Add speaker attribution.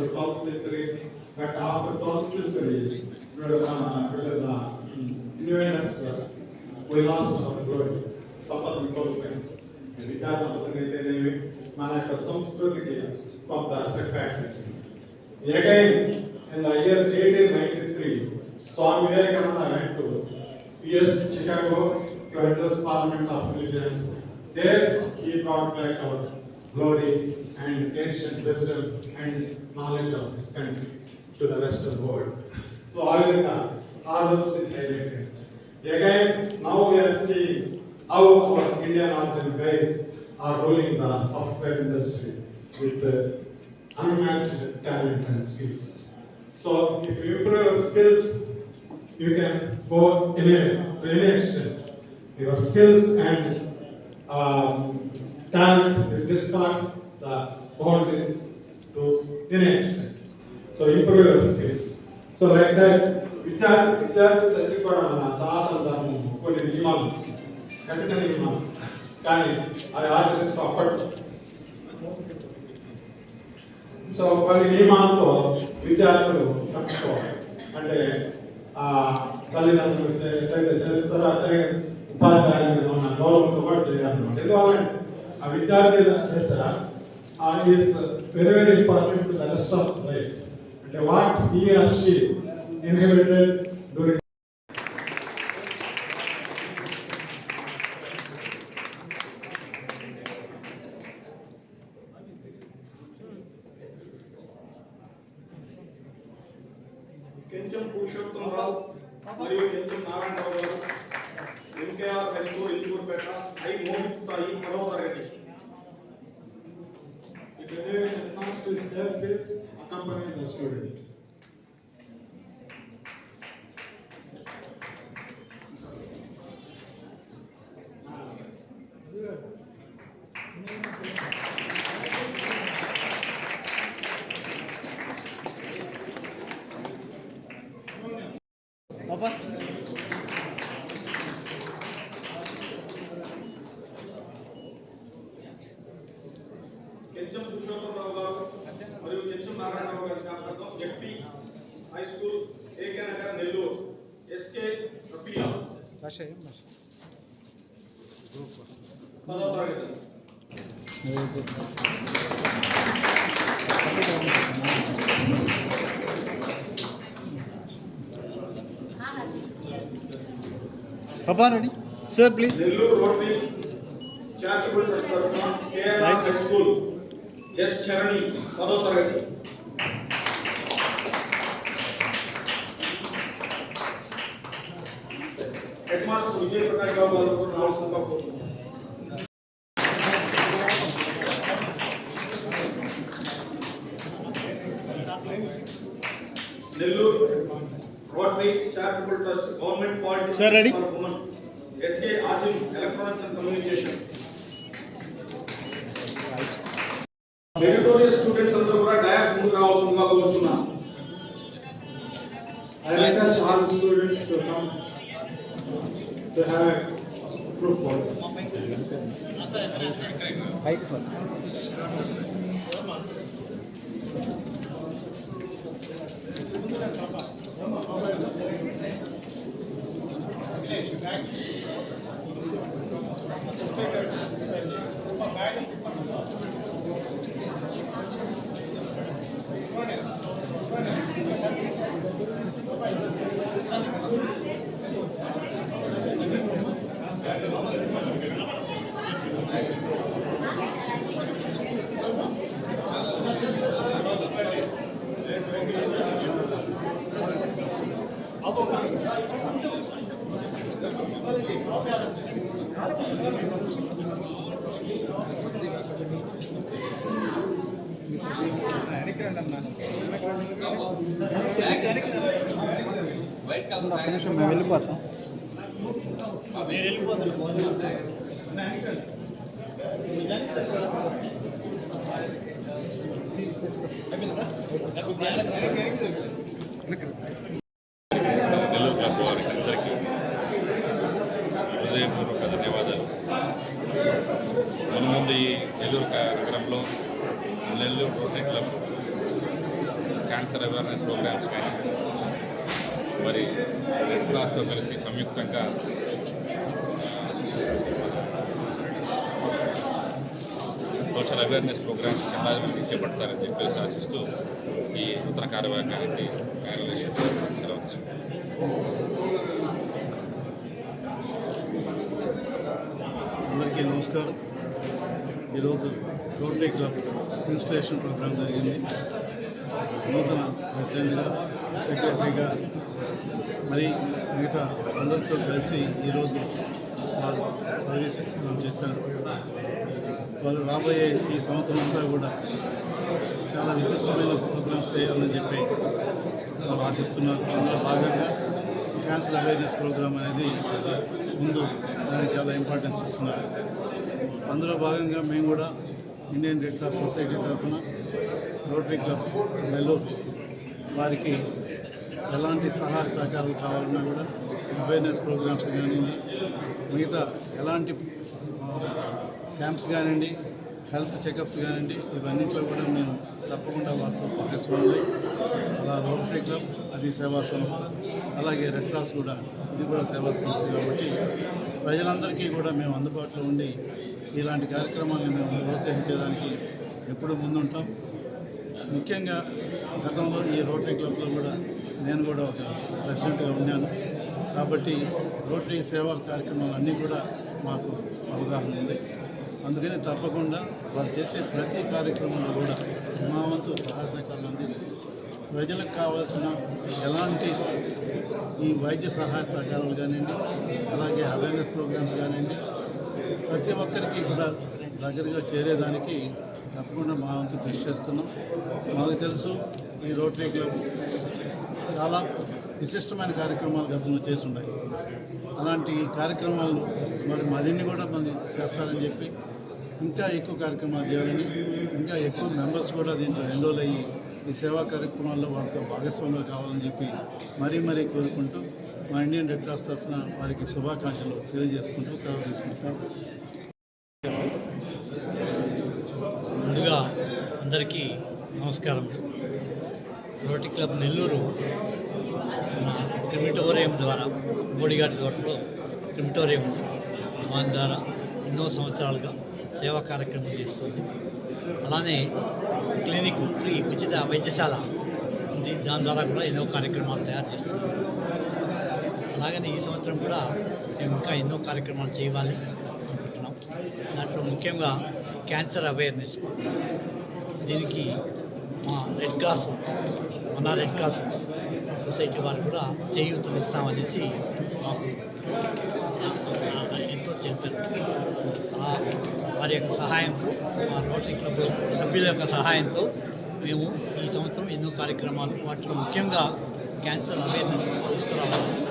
Speaker 1: the glory has continued up to twelfth century, but after twelfth century, with, uh, with the newness, uh, we lost our glory. సంపదను కోల్పోయాం విద్యా సంపదనైతేనేమి మన యొక్క సంస్కృతికి కొంత setbacks Again, in the year eighteen ninety-three, Swami Vivekananda went to US Chicago to address Parliament of Religions. There he brought back our glory and ancient wisdom and knowledge of this country to the western world. So uh, all is highlighted. Again, now we are seeing how our Indian origin guys are ruling the software industry with uh, unmatched talent and skills. So if you improve your skills, you can go anywhere, to any extent. Your skills and um, talent will distort the boundaries to any extent. So improve your skills. So like that, విద్యార్థి విద్యార్థి దశ కూడా మన సనాతన ధర్మం కొన్ని నియమాలు ఇచ్చింది. కఠిన నియమాలు కానీ అవి ఆచరించడం అప్పట్లో సో కొన్ని నియమాలతో విద్యార్థులు నడుచుకోవాలి అంటే ఆ తల్లిదండ్రులు ఎట్లయితే చేస్తారో అట్లే ఉపాధ్యాయులు ఉన్న గౌరవంతో కూడా చేయాలన్నమాట ఎందువల్లంటే ఆ విద్యార్థి దశ is very very important to the rest of life అంటే what he or she inhibited during
Speaker 2: Kencham Purushottamarao మరియు Kencham Narayana Rao garu MKR high school Ilpurpeta I Mohit Sai పదవ తరగతి
Speaker 1: If anyone comes to his death, please accompany the student.
Speaker 2: కెంచం Purushottam Rao గారు మరియు కెంచం నారాయణరావు గారి జ్ఞాపకార్థం FP high school AK Nagar Nellore SK Rafila పదవ తరగతి
Speaker 3: Papa, ready? Sir, please.
Speaker 2: Nellore rotary charitable trust తరఫున KLR high school yes Charani పదవ తరగతి హెడ్ మాస్టర్ విజయ్ ప్రకాష్ బాబు గారు కూడా రావాల్సిందిగా కోరుతున్నాను Nellore rotary charitable trust government polity
Speaker 3: Sir, ready?
Speaker 2: For women SK
Speaker 1: Asim electronics and communication students to come to have a group photo.
Speaker 3: Height one. నిమిషం మేము వెళ్ళిపోతాం
Speaker 4: club వారికి అందరికీ హృదయపూర్వక ధన్యవాదాలు. మన ముందు ఈ నెల్లూరు నగరంలో Nellore Rotary club cancer awareness programmes కానీ మరి రెడ్ క్రాస్తో కలిసి సంయుక్తంగా సోషల్ అవేర్నెస్ ప్రోగ్రామ్స్ చాలా మంది చేపడతారని చెప్పేసి ఆశిస్తూ ఈ నూతన కార్యవర్గానికి కార్యదర్శి
Speaker 5: అందరికీ నమస్కారం. ఈరోజు రోటరీ క్లబ్ ఇన్స్టలేషన్ ప్రోగ్రాం జరిగింది. నూతన ప్రెసిడెంట్గా సెక్రటరీగా మరి మిగతా అందరితో కలిసి ఈరోజు వారు పదవి చేశారు. వారు రాబోయే ఈ సంవత్సరం అంతా కూడా చాలా విశిష్టమైన ప్రోగ్రామ్స్ చేయాలని చెప్పి వారు ఆశిస్తున్నారు. అందులో భాగంగా క్యాన్సర్ అవేర్నెస్ ప్రోగ్రామ్ అనేది ముందు దానికి చాలా ఇంపార్టెన్స్ ఇస్తున్నారు. అందులో భాగంగా మేము కూడా ఇండియన్ రెడ్ క్రాస్ సొసైటీ తరఫున రోటరీ క్లబ్ నెల్లూరు వారికి ఎలాంటి సహాయ సహకారాలు కావాలన్నా కూడా అవేర్నెస్ ప్రోగ్రామ్స్ కానివ్వండి మిగతా ఎలాంటి క్యాంప్స్ కానివ్వండి హెల్త్ చెకప్స్ కానివ్వండి ఇవన్నింటిలో కూడా మేము తప్పకుండా వారితో భాగస్వామి అలా రోటరీ క్లబ్ అది సేవా సంస్థ అలాగే రెడ్ క్రాస్ కూడా ఇది కూడా సేవా సంస్థ కాబట్టి ప్రజలందరికీ కూడా మేము అందుబాటులో ఉండి ఇలాంటి కార్యక్రమాలను మేము ప్రోత్సహించేదానికి ఎప్పుడూ ముందుంటాం. ముఖ్యంగా గతంలో ఈ రోటరీ క్లబ్లో కూడా నేను కూడా ఒక ప్రెసిడెంట్గా ఉన్నాను. కాబట్టి రోటరీ సేవా కార్యక్రమాలు అన్నీ కూడా మాకు అవగాహన ఉంది. అందుకని తప్పకుండా వారు చేసే ప్రతి కార్యక్రమంలో కూడా మా వంతు సహాయ సహకారాలు అందిస్తూ ప్రజలకు కావాల్సిన ఎలాంటి ఈ వైద్య సహాయ సహకారాలు కానివ్వండి అలాగే అవేర్నెస్ ప్రోగ్రామ్స్ కానివ్వండి ప్రతి ఒక్కరికి కూడా దగ్గరగా చేరేదానికి తప్పకుండా మా వంతు కృషి చేస్తున్నాం. మాకు తెలుసు ఈ రోటరీ క్లబ్ చాలా విశిష్టమైన కార్యక్రమాలు గతంలో చేసి ఉన్నాయి అలాంటి కార్యక్రమాలు మరి మరిన్ని కూడా మళ్ళీ చేస్తారని చెప్పి ఇంకా ఎక్కువ కార్యక్రమాలు చేయాలని ఇంకా ఎక్కువ మెంబర్స్ కూడా దీంట్లో ఎన్రోల్ అయ్యి ఈ సేవా కార్యక్రమాల్లో వాళ్ళతో భాగస్వామ్యం కావాలని చెప్పి మరీ మరీ కోరుకుంటూ మా ఇండియన్ రెడ్ క్రాస్ తరఫున వారికి శుభాకాంక్షలు తెలియజేసుకుంటూ సెలవు తీసుకుంటాం
Speaker 6: ముందుగా అందరికీ నమస్కారం. రోటరీ క్లబ్ నెల్లూరు మన క్రిమిటోరియం ద్వారా బోడిగాడి తోటలో క్రిమిటోరియం దాని ద్వారా ఎన్నో సంవత్సరాలుగా సేవా కార్యక్రమం చేస్తుంది. అలానే క్లినిక్ ఫ్రీ ఉచిత వైద్యశాల ఉంది. దాని ద్వారా కూడా ఎన్నో కార్యక్రమాలు తయారు చేస్తుంది. అలాగనే ఈ సంవత్సరం కూడా మేము ఇంకా ఎన్నో కార్యక్రమాలు చేయాలి అనుకుంటున్నాం. దాంట్లో ముఖ్యంగా క్యాన్సర్ అవేర్నెస్. దీనికి మా రెడ్ క్రాస్ మన రెడ్ క్రాస్ సొసైటీ వారు కూడా చేయూతనిస్తామనేసి మాకు ఎంతో చెప్పారు. వారి యొక్క సహాయంతో మా రోటరీ క్లబ్ సభ్యుల యొక్క సహాయంతో మేము ఈ సంవత్సరం ఎన్నో కార్యక్రమాలు వాటిలో ముఖ్యంగా క్యాన్సర్ అవేర్నెస్ తీసుకురావాలి.